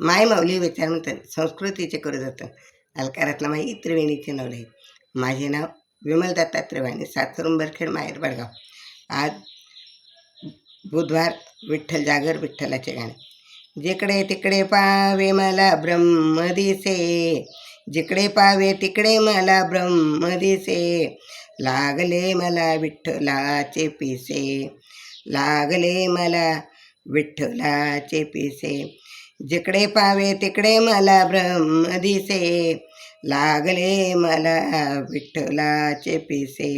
माय माऊली विचार म्हणतात संस्कृतीचे करू जातं. अलकारातला माई त्रिवेणीचे नवले माझे नाव विमल दत्ता त्रिवेणी सातुरुंबरखेड माहेर बडगाव. आज बुधवार विठ्ठल जागर विठ्ठलाचे गाणे. जिकडे तिकडे पावे मला ब्रह्म दिसे. जिकडे पावे तिकडे मला ब्रह्म दिसे. लागले मला विठ्ठलाचे पिसे. लागले मला विठ्ठलाचे पिसे. जिकडे पावे तिकडे मला ब्रह्म दिसे. लागले मला विठ्ठलाचे पिसे.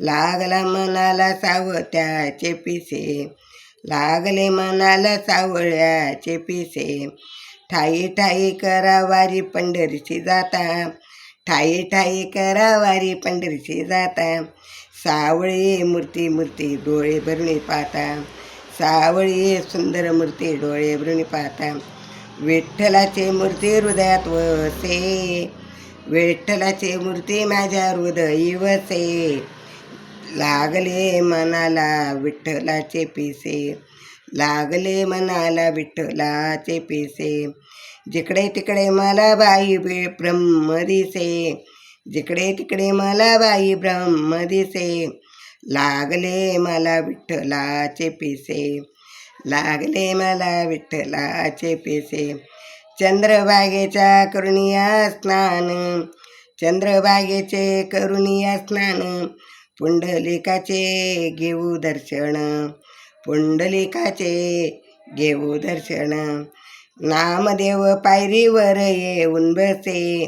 लागला मनाला सावत्याचे पिसे. लागले मनाला सावळ्याचे पिसे. ठाई ठाई करावारी पंढरीशी पंढरीची जाता. ठाई ठाई करावारी पंढरीची जाता. सावळी मूर्ती मूर्ती डोळे भरणी पाहता. सावळी सुंदर मूर्ती डोळे भरणी पाहता विठ्ठलाचे मूर्ती हृदयात वसे. विठ्ठलाचे मूर्ती माझ्या हृदयी वसे लागले मनाला विठ्ठलाचे पिसे. लागले मनाला विठ्ठलाचे पिसे. जिकडे तिकडे मला बाई बे ब्रह्म दिसे. जिकडे तिकडे मला बाई ब्रह्म दिसे. लागले मला विठ्ठलाचे पिसे. लागले मला विठ्ठलाचे पिसे. चंद्रभागेच्या करुणिया स्नान. चंद्रभागेचे करुणिया स्नान. पुंडलिकाचे घेऊ दर्शन. पुंडलिकाचे घेऊ दर्शन. नामदेव पायरीवर येऊन बसे.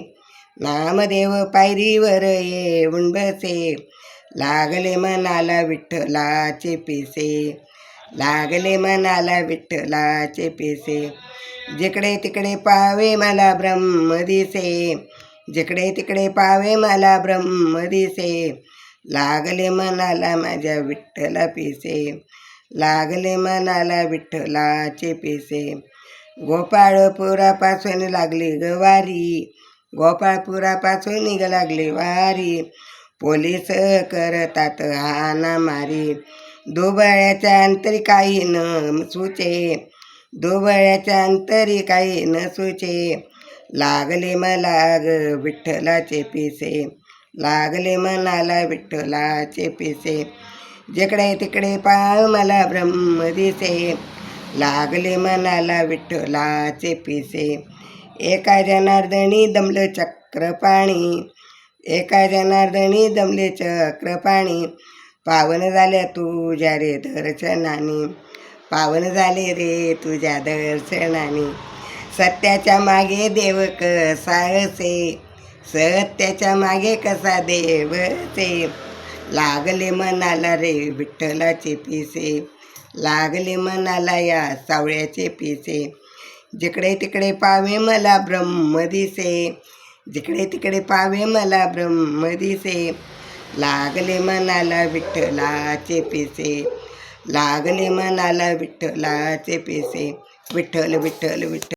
नामदेव पायरीवर येऊन बसे. लागले मनाला विठ्ठलाचे पिसे. लागले मनाला विठ्ठलाचे पिसे. जिकडे तिकडे पावे मला ब्रह्म दिसे. जिकडे तिकडे पावे मला ब्रह्म दिसे. लागले मनाला माझ्या विठ्ठला पिसे. लागले मनाला विठ्ठलाचे पिसे. गोपाळपुरापासून लागली गवारी. गोपाळपुरापासून निघ लागली वारी. पोलीस करतात हाना मारी. दुबळ्याच्या अंतरी काही न सुचे. दुबळ्याच्या अंतरी काही न सुचे. लागले मला ग विठ्ठलाचे पिसे. लागले मनाला विठ्ठलाचे पिसे. जिकडे तिकडे पाव मला ब्रह्म दिसे. लागले मनाला विठ्ठलाचे पिसे. एका जनार्दनी दमलं चक्र पाणी एका जनार्दनी दमले चक्र पाणी पावन झाल्या तुझ्या रे दर्शनाने. पावन झाले रे तुझ्या दर्शनाने. सत्याच्या मागे देव कसा असे सत्याच्या मागे कसा देव ते लागले मनाला रे विठ्ठलाचे पिसे. लागले मनाला या सावळ्याचे पिसे. जिकडे तिकडे पावे मला ब्रह्म दिसे. जिकडे तिकडे पावे मला ब्रह्म दिसे लागले मनाला विठ्ठलाचे पिसे. लागले मनाला विठ्ठलाचे पिसे. विठ्ठल विठ्ठल विठ्ठल.